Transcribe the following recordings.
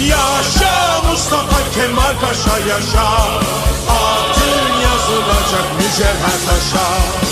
Yaşa Mustafa Kemal Paşa yaşa. Adın yazılacak mücevher taşa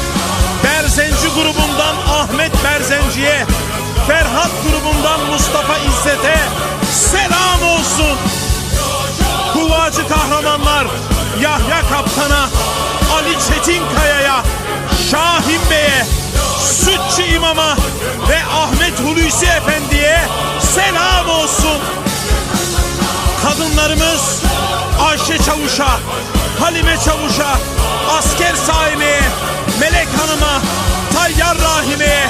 Ahmet Berzenci'ye, Ferhat grubundan Mustafa İzzet'e selam olsun. Kuvacı kahramanlar Yahya Kaptan'a, Ali Çetinkaya'ya, Şahin Bey'e, Sütçü İmam'a ve Ahmet Hulusi Efendi'ye selam olsun. Kadınlarımız Ayşe Çavuş'a, Halime Çavuş'a, Asker Saime'ye, Melek Hanım'a, Tayyar Rahime'ye,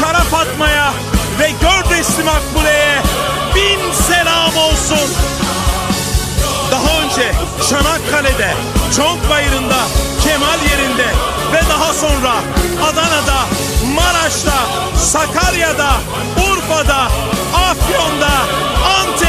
Kara Fatma'ya ve Gördesli Makbule'ye bin selam olsun. Daha önce Çanakkale'de, Çonkbayırı'nda, Kemal yerinde ve daha sonra Adana'da, Maraş'ta, Sakarya'da, Urfa'da, Afyon'da, Antep'te